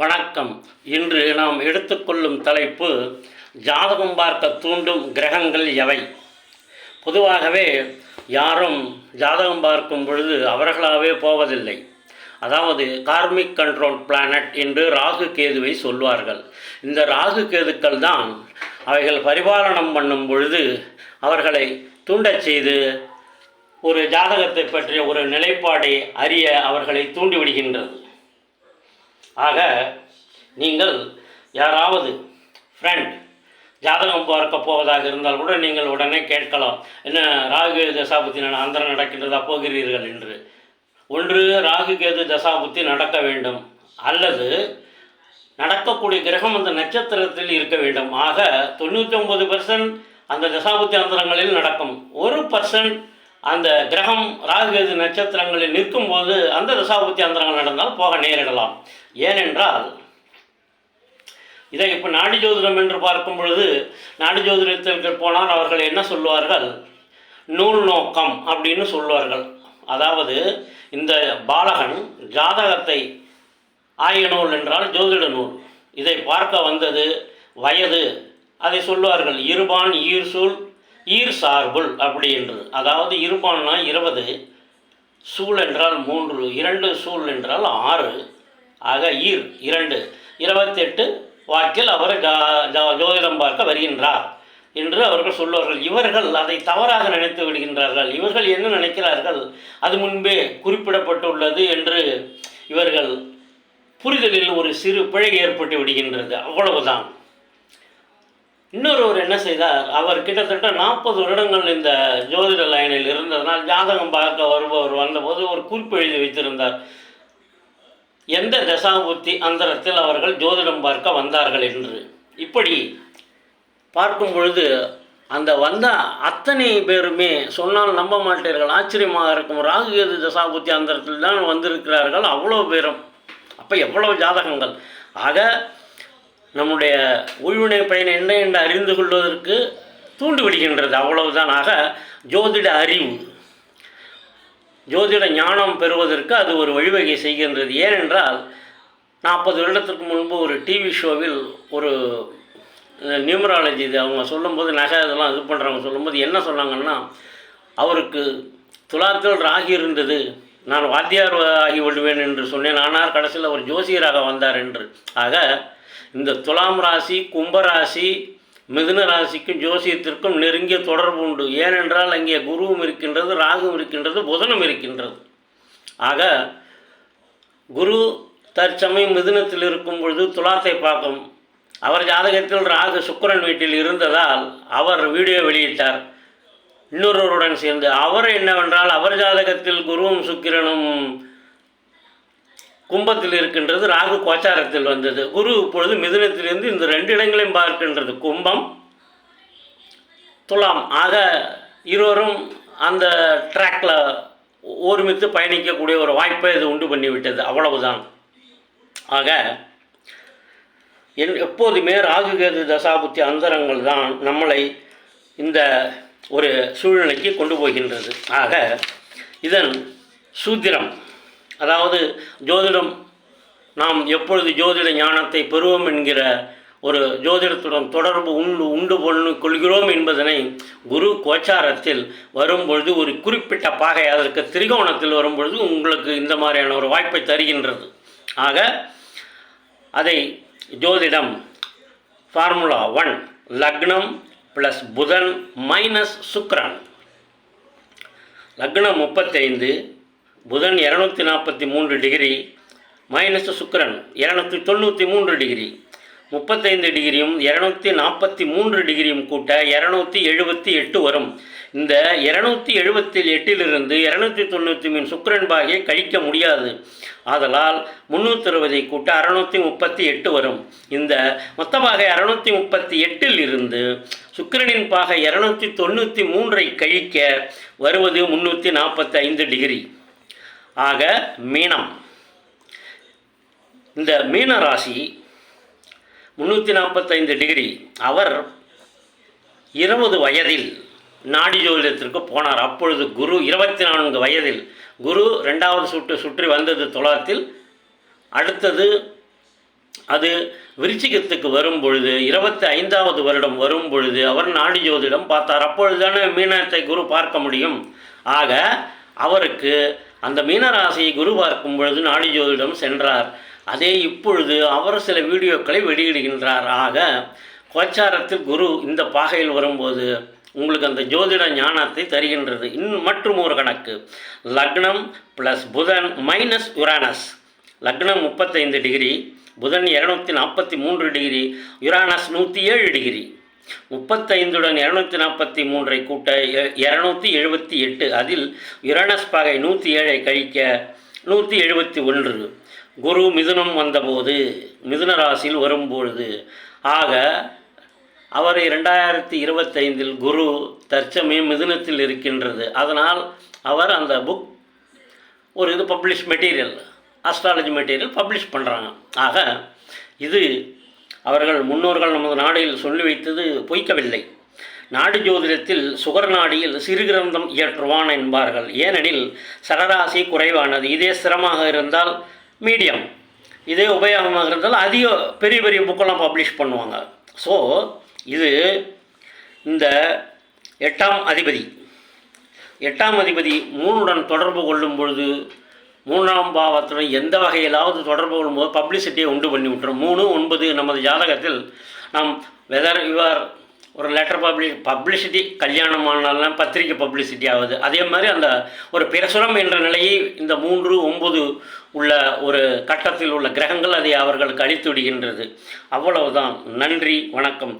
வணக்கம். இன்று நாம் எடுத்துக்கொள்ளும் தலைப்பு ஜாதகம் பார்க்க தூண்டும் கிரகங்கள் எவை? பொதுவாகவே யாரும் ஜாதகம் பார்க்கும் பொழுது அவர்களாகவே போவதில்லை. அதாவது கார்மிக் கண்ட்ரோல் பிளானட் என்று ராகு கேதுவை சொல்வார்கள். இந்த ராகு கேதுக்கள் தான் அவைகள் பரிபாலனம் பண்ணும் பொழுது அவர்களை தூண்டச் செய்து ஒரு ஜாதகத்தை பற்றிய ஒரு நிலைப்பாடை அறிய அவர்களை தூண்டிவிடுகின்றது. ஆக நீங்கள் யாராவது ஃப்ரெண்ட் ஜாதகம் பார்க்க போவதாக இருந்தால் கூட நீங்கள் உடனே கேட்கலாம். என்ன ராகு தசாபுத்தி நட அந்தரம் நடக்கின்றதா போகிறீர்கள் என்று. ஒன்று ராகு கேது தசாபுத்தி நடக்க வேண்டும். அல்லது நடக்கக்கூடிய கிரகம் அந்த நட்சத்திரத்தில் இருக்க வேண்டும். ஆக தொண்ணூற்றி ஒன்பது பர்சன்ட் அந்த தசாபுத்தி அந்தரங்களில் நடக்கும். ஒரு பர்சன்ட் அந்த கிரகம் ராகுகேது நட்சத்திரங்களில் நிற்கும் போது அந்த தசாபுத்தி அந்தரங்கள் நடந்தால் போக நேரிடலாம். ஏனென்றால் இதை இப்போ நாடி ஜோதிடம் என்று பார்க்கும் பொழுது நாடி ஜோதிடத்திற்கு போனால் அவர்கள் என்ன சொல்லுவார்கள்? நூல் நோக்கம் அப்படின்னு சொல்லுவார்கள். அதாவது இந்த பாலகன் ஜாதகத்தை ஆய நூல் என்றால் ஜோதிட நூல். இதை பார்க்க வந்தது வயது. அதை சொல்லுவார்கள் இருபான் ஈர்சூல் ஈர் சார்புள் அப்படின்றது அதாவது இருபான்னா இருபது சூழ் என்றால் மூன்று இரண்டு சூழ் என்றால் ஆறு. ஆக ஈர் இரண்டு. இருபத்தெட்டு வாக்கில் அவர் ஜா- ஜோதிடம் பார்க்க வருகின்றார் என்று அவர்கள் சொல்வார்கள். இவர்கள் அதை தவறாக நினைத்து விடுகின்றார்கள். இவர்கள் என்ன நினைக்கிறார்கள்? அது முன்பே குறிப்பிடப்பட்டுள்ளது என்று இவர்கள் புரிதலில் ஒரு சிறு பிழை ஏற்பட்டு விடுகின்றது. அவ்வளவுதான். இன்னொருவர் என்ன செய்தார்? அவர் கிட்டத்தட்ட நாற்பது வருடங்கள் இந்த ஜோதிட லைனில் இருந்ததனால் ஜாதகம் பார்க்க வருபவர் வந்தபோது ஒரு குறிப்பு எழுதி வைத்திருந்தார். எந்த தசாபூர்த்தி அந்தரத்தில் அவர்கள் ஜோதிடம் பார்க்க வந்தார்கள் என்று. இப்படி பார்க்கும் பொழுது அந்த வந்த அத்தனை பேருமே சொன்னால் நம்ப மாட்டீர்கள். ஆச்சரியமாக இருக்கும். ராகு கேது தசாபுத்தி அந்தரத்தில் தான் வந்திருக்கிறார்கள். அவ்வளோ பேரும். அப்போ எவ்வளவு ஜாதகங்கள்? ஆக நம்முடைய உள்வினை பயன் என்ன என்று அறிந்து கொள்வதற்கு தூண்டிவிடுகின்றது அவ்வளவுதான் ஆக ஜோதிட அறிவு. ஜோதிட ஞானம் பெறுவதற்கு அது ஒரு வழிவகை செய்கின்றது. ஏனென்றால் நாற்பது வருடத்திற்கு முன்பு ஒரு டிவி ஷோவில் ஒரு நியூமராலஜி இது அவங்க சொல்லும்போது நகை இதெல்லாம் இது பண்ணுறவங்க சொல்லும்போது என்ன சொன்னாங்கன்னா அவருக்கு துலாத்தில் ராகி இருந்தது. நான் வாத்தியார் ஆகி விடுவேன் என்று சொன்னேன். ஆனால் கடைசியில் அவர் ஜோசியராக வந்தார் என்று. ஆக இந்த துலாம் ராசி கும்பராசி மிதுன ராசிக்கும் ஜோசியத்திற்கும் நெருங்கிய தொடர்பு உண்டு. ஏனென்றால் அங்கே குருவும் இருக்கின்றது ராகுவும் இருக்கின்றது புதனும் இருக்கின்றது. ஆக குரு தற்சமயம் மிதுனத்தில் இருக்கும் பொழுது துலாத்தை பார்க்கும். அவர் ஜாதகத்தில் ராகு சுக்கிரன் வீட்டில் இருந்ததால் அவர் வீடியோ வெளியிட்டார். இன்னொருவருடன் சேர்ந்து அவர் என்னவென்றால் அவர் ஜாதகத்தில் குருவும் சுக்கிரனும் கும்பத்தில் இருக்கின்றது ராகு கோச்சாரத்தில் வந்தது. குரு இப்பொழுது மிதுனத்திலிருந்து இந்த ரெண்டு இடங்களையும் பார்க்கின்றது. கும்பம் துலாம். ஆக இருவரும் அந்த ட்ராக்ல ஒருமித்து பயணிக்கக்கூடிய ஒரு வாய்ப்பை இது உண்டு பண்ணிவிட்டது. அவ்வளவுதான். ஆக என் எப்போதுமே ராகு கேது தசாபுத்தி அந்தரங்கள் தான் நம்மளை இந்த ஒரு சூழ்நிலைக்கு கொண்டு போகின்றது. ஆக இதன் சூத்திரம் அதாவது ஜோதிடம் நாம் எப்பொழுது ஜோதிட ஞானத்தை பெறுவோம் என்கிற ஒரு ஜோதிடத்துடன் தொடர்பு உண்டு உண்டு பொண்ணு கொள்கிறோம் என்பதனை குரு கோச்சாரத்தில் வரும்பொழுது ஒரு குறிப்பிட்ட பாகை அதற்கு திரிகோணத்தில் வரும்பொழுது உங்களுக்கு இந்த மாதிரியான ஒரு வாய்ப்பை தருகின்றது. ஆக அதை ஜோதிடம் ஃபார்முலா ஒன் லக்னம் ப்ளஸ் புதன் மைனஸ் சுக்ரான். லக்னம் முப்பத்தைந்து புதன் இரநூத்தி நாற்பத்தி மூன்று டிகிரி மைனஸ் சுக்ரன் இரநூத்தி தொண்ணூற்றி மூன்று டிகிரி முப்பத்தைந்து டிகிரியும் இரநூத்தி நாற்பத்தி மூன்று டிகிரியும் கூட்ட இரநூத்தி எழுபத்தி எட்டு வரும். இந்த இரநூத்தி எழுபத்தி எட்டிலிருந்து இரநூத்தி தொண்ணூற்றி மூணு சுக்கிரன் பாகியை கழிக்க முடியாது. ஆதலால் முந்நூற்றி அறுபதை கூட்ட அறுநூற்றி முப்பத்தி எட்டு வரும். இந்த மொத்தமாக இரநூத்தி முப்பத்தி எட்டில் இருந்து சுக்கிரனின் பாகை இரநூத்தி தொண்ணூற்றி மூன்றை கழிக்க வருவது முந்நூற்றி நாற்பத்தி ஐந்து டிகிரி. ஆக மீனம். இந்த மீன ராசி முந்நூற்றி நாற்பத்தைந்து டிகிரி அவர் இருபது வயதில் நாடி ஜோதிடத்திற்கு போனார். அப்பொழுது குரு இருபத்தி நான்கு வயதில் குரு ரெண்டாவது சுற்று சுற்றி வந்தது துலாத்தில். அடுத்தது அது விருச்சிகத்துக்கு வரும் பொழுது இருபத்தி ஐந்தாவது வருடம் வரும் பொழுது அவர் நாடி ஜோதிடம் பார்த்தார். அப்பொழுதுதானே மீனத்தை குரு பார்க்க முடியும். ஆக அவருக்கு அந்த மீனராசியை குரு பார்க்கும் பொழுது நாடி ஜோதிடம் சென்றார். அதே இப்பொழுது அவர் சில வீடியோக்களை வெளியிடுகின்றார் ஆக கோச்சாரத்தில் குரு இந்த பாகையில் வரும்போது உங்களுக்கு அந்த ஜோதிட ஞானத்தை தருகின்றது. இன்னும் மற்றும் ஒரு கணக்கு. லக்னம் ப்ளஸ் புதன் மைனஸ் யுரானஸ் லக்னம் முப்பத்தைந்து டிகிரி புதன் இரநூத்தி நாற்பத்தி மூன்று டிகிரி யுரானஸ் நூற்றி ஏழு டிகிரி. முப்பத்தைந்துடன் இரநூத்தி நாற்பத்தி மூன்றை கூட்ட இரநூத்தி எழுபத்தி எட்டு. அதில் யுரானஸ் பகை நூற்றி ஏழை கழிக்க நூற்றி எழுபத்தி ஒன்று. குரு மிதுனம் வந்தபோது மிதுன ராசியில் வரும்பொழுது ஆக அவர் இரண்டாயிரத்தி இருபத்தைந்தில் குரு தற்சமயம் மிதுனத்தில் இருக்கின்றது. அதனால் அவர் அந்த புக் ஒரு இது publish material astrology material publish பண்ணுறாங்க ஆக இது அவர்கள் முன்னோர்கள் நமது நாடில் சொல்லி வைத்தது பொய்க்கவில்லை. நாடு ஜோதிடத்தில் சுகர் நாடியில் சிறுகிரந்தம் இயற்றுவான் என்பார்கள். ஏனெனில் சரராசி குறைவானது. இதே சிரமமாக இருந்தால் மீடியம். இதே உபயோகமாக இருந்தால் அதிக பெரிய பெரிய புக்கெல்லாம் பப்ளிஷ் பண்ணுவாங்க. ஸோ இது இந்த எட்டாம் அதிபதி. எட்டாம் அதிபதி மூணுடன் தொடர்பு கொள்ளும் பொழுது மூணாம் பாவத்துடன் எந்த வகையிலாவது தொடர்பு கொள்ளும்போது பப்ளிசிட்டியை உண்டு பண்ணி விட்டுரும். மூணு ஒன்பது நமது ஜாதகத்தில் நாம் வெதர் யுவர் ஒரு லெட்டர் பப்ளி பப்ளிசிட்டி கல்யாணம் ஆனாலும் பத்திரிக்கை பப்ளிசிட்டி ஆகுது அதே மாதிரி அந்த ஒரு பிரசுரம் என்ற நிலையை இந்த மூன்று ஒன்பது உள்ள ஒரு கட்டத்தில் உள்ள கிரகங்கள் அதை அவர்களுக்கு அளித்து விடுகின்றது. அவ்வளவுதான். நன்றி வணக்கம்.